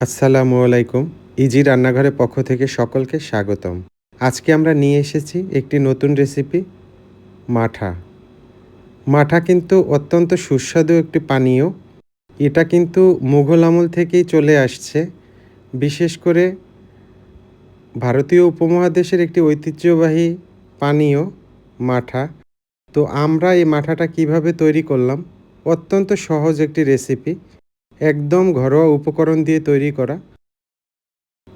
আসসালামু আলাইকুম। ইজি রান্নাঘরের পক্ষ থেকে সকলকে স্বাগতম। আজকে আমরা নিয়ে এসেছি একটি নতুন রেসিপি, মাঠা। মাঠা কিন্তু অত্যন্ত সুস্বাদু একটি পানীয়। এটা কিন্তু মুঘল আমল থেকেই চলে আসছে। বিশেষ করে ভারতীয় উপমহাদেশের একটি ঐতিহ্যবাহী পানীয় মাঠা। তো আমরা এই মাঠাটা কীভাবে তৈরি করলাম? অত্যন্ত সহজ একটি রেসিপি। একদম ঘরোয়া উপকরণ দিয়ে তৈরি করা।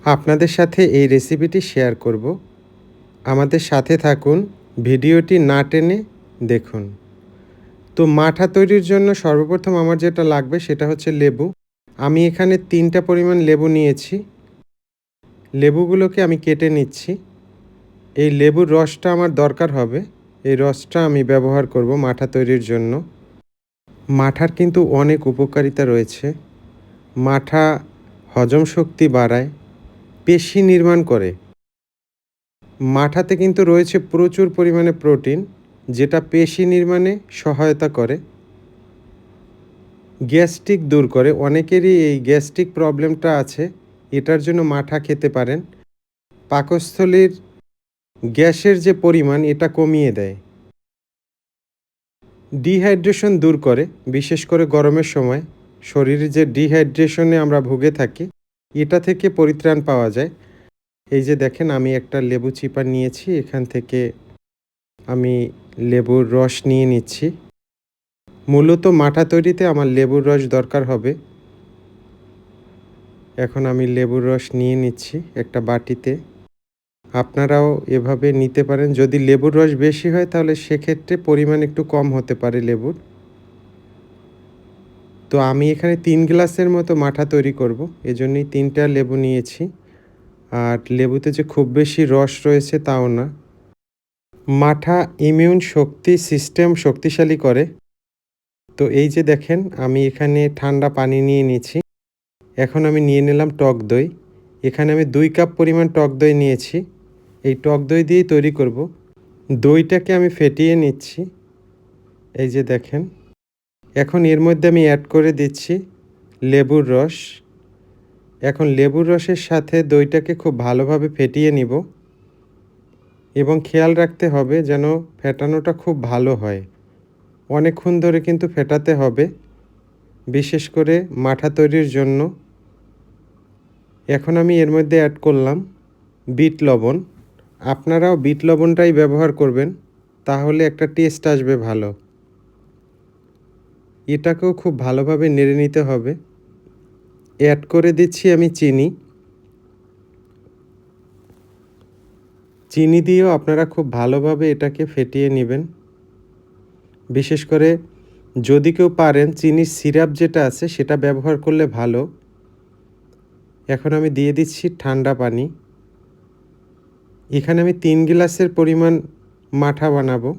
আপনাদের সাথে এই রেসিপিটি শেয়ার করব। আমাদের সাথে থাকুন, ভিডিওটি না টেনে দেখুন। তো মাঠা তৈরির জন্য সর্বপ্রথম আমার যেটা লাগবে সেটা হচ্ছে লেবু। আমি এখানে তিনটা পরিমাণ লেবু নিয়েছি। লেবুগুলোকে আমি কেটে নিচ্ছি। এই লেবুর রসটা আমার দরকার হবে। এই রসটা আমি ব্যবহার করব মাঠা তৈরির জন্য। মাঠার কিন্তু অনেক উপকারিতা রয়েছে। মাঠা হজম শক্তি বাড়ায়, পেশি নির্মাণ করে। মাঠাতে কিন্তু রয়েছে প্রচুর পরিমাণে প্রোটিন, যেটা পেশি নির্মাণে সহায়তা করে। গ্যাস্ট্রিক দূর করে। অনেকেরই এই গ্যাস্ট্রিক প্রবলেমটা আছে, এটার জন্য মাঠা খেতে পারেন। পাকস্থলীর গ্যাসের যে পরিমাণ, এটা কমিয়ে দেয়। ডিহাইড্রেশন দূর করে, বিশেষ করে গরমের সময়। শরীরে যে ডিহাইড্রেশনে আমরা ভুগে থাকি, এটা থেকে পরিত্রাণ পাওয়া যায়। এই যে দেখেন, আমি একটা লেবু চিপা নিয়েছি, এখান থেকে আমি লেবুর রস নিয়ে নিচ্ছি। মূলত মাঠা তৈরিতে আমার লেবুর রস দরকার হবে। এখন আমি লেবুর রস নিয়ে নিচ্ছি একটা বাটিতে। আপনারাও এভাবে নিতে পারেন। যদি লেবুর রস বেশি হয়, তাহলে সেক্ষেত্রে পরিমাণ একটু কম হতে পারে লেবুর। তো আমি এখানে তিন গ্লাসের মতো মাঠা তৈরি করব। এজন্যই তিনটা লেবু নিয়েছি। আর লেবুতে যে খুব বেশি রস রয়েছে, তাও না। মাঠা ইমিউন শক্তি সিস্টেম শক্তিশালী করে। তো এই যে দেখেন, আমি এখানে ঠান্ডা পানি নিয়ে নিয়েছি। এখন আমি নিয়ে নিলাম টক দই। এখানে আমি দুই কাপ পরিমাণ টক দই নিয়েছি। এই টক দই দিয়েই তৈরি করব। দইটাকে আমি ফেটিয়ে নিচ্ছি। এই যে দেখেন। এখন এর মধ্যে আমি অ্যাড করে দিচ্ছি লেবুর রস। এখন লেবুর রসের সাথে দইটাকে খুব ভালোভাবে ফেটিয়ে নিব। এবং খেয়াল রাখতে হবে যেন ফেটানোটা খুব ভালো হয়। অনেকক্ষণ ধরে কিন্তু ফেটাতে হবে, বিশেষ করে মাঠা তৈরির জন্য। এখন আমি এর মধ্যে অ্যাড করলাম বিট লবণ। আপনারাও বিট লবণটাই ব্যবহার করবেন, তাহলে একটা টেস্ট আসবে ভালো। এটাকেও খুব ভালোভাবে নেড়ে নিতে হবে। অ্যাড করে দিচ্ছি আমি চিনি। চিনি দিয়েও আপনারা খুব ভালোভাবে এটাকে ফেটিয়ে নেবেন। বিশেষ করে যদি কেউ পারেন, চিনির সিরাপ যেটা আছে সেটা ব্যবহার করলে ভালো। এখন আমি দিয়ে দিচ্ছি ঠান্ডা পানি। এখানে আমি তিন গ্লাসের পরিমাণ মাঠা বানাবো।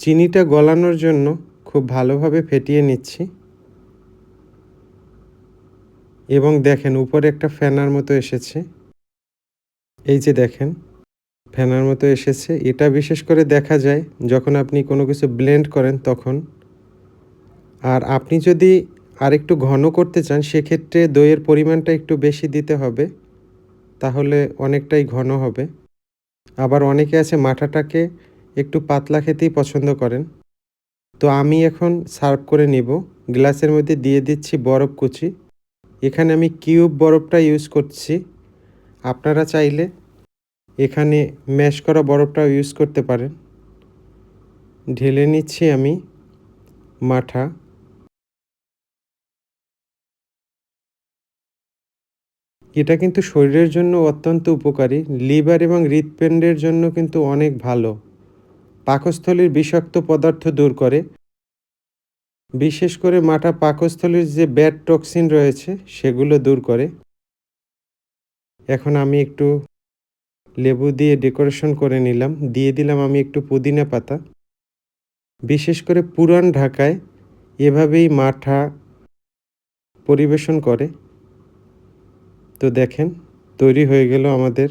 চিনিটা গলানোর জন্য খুব ভালোভাবে ফেটিয়ে নিচ্ছি। এবং দেখেন, উপরে একটা ফ্যানার মতো এসেছে। এই যে দেখেন ফ্যানার মতো এসেছে। এটা বিশেষ করে দেখা যায়, যখন আপনি কোনো কিছু ব্লেন্ড করেন তখন। আর আপনি যদি আরেকটু ঘন করতে চান, সেক্ষেত্রে দইয়ের পরিমাণটা একটু বেশি দিতে হবে। তাহলে অনেকটাই ঘন হবে। আবার অনেকে আছে মাঠাটাকে একটু পাতলা খেতেই পছন্দ করেন। তো আমি এখন সার্ভ করে নিব। গ্লাসের মধ্যে দিয়ে দিচ্ছি বরফ কুচি। এখানে আমি কিউব বরফটা ইউজ করছি। আপনারা চাইলে এখানে ম্যাশ করা বরফটাও ইউজ করতে পারেন। ঢেলে নিচ্ছি আমি মাঠা। এটা কিন্তু শরীরের জন্য অত্যন্ত উপকারী। লিভার এবং হৃৎপিণ্ডের জন্য কিন্তু অনেক ভালো। পাকস্থলীর বিষাক্ত পদার্থ দূর করে। বিশেষ করে মাঠা পাকস্থলীর যে ব্যাড টক্সিন রয়েছে, সেগুলো দূর করে। এখন আমি একটু লেবু দিয়ে ডেকোরেশন করে নিলাম। দিয়ে দিলাম আমি একটু পুদিনা পাতা। বিশেষ করে পুরান ঢাকায় এভাবেই মাঠা পরিবেশন করে। তো দেখেন, তৈরি হয়ে গেল আমাদের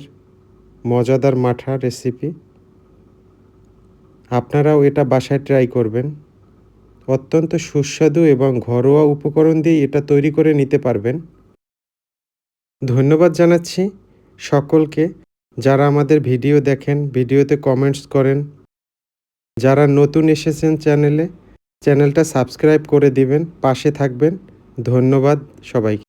মজাদার মাঠা রেসিপি আপনারাও এটা বাসায় ট্রাই করবেন। অত্যন্ত সুস্বাদু এবং ঘরোয়া উপকরণ দিয়ে এটা তৈরি করে নিতে পারবেন। ধন্যবাদ জানাচ্ছি সকলকে। যারা আমাদের ভিডিও দেখেন, ভিডিওতে কমেন্টস করেন, যারা নতুন এসেছেন চ্যানেলে চ্যানেলটা সাবস্ক্রাইব করে দিবেন, পাশে থাকবেন। ধন্যবাদ সবাইকে।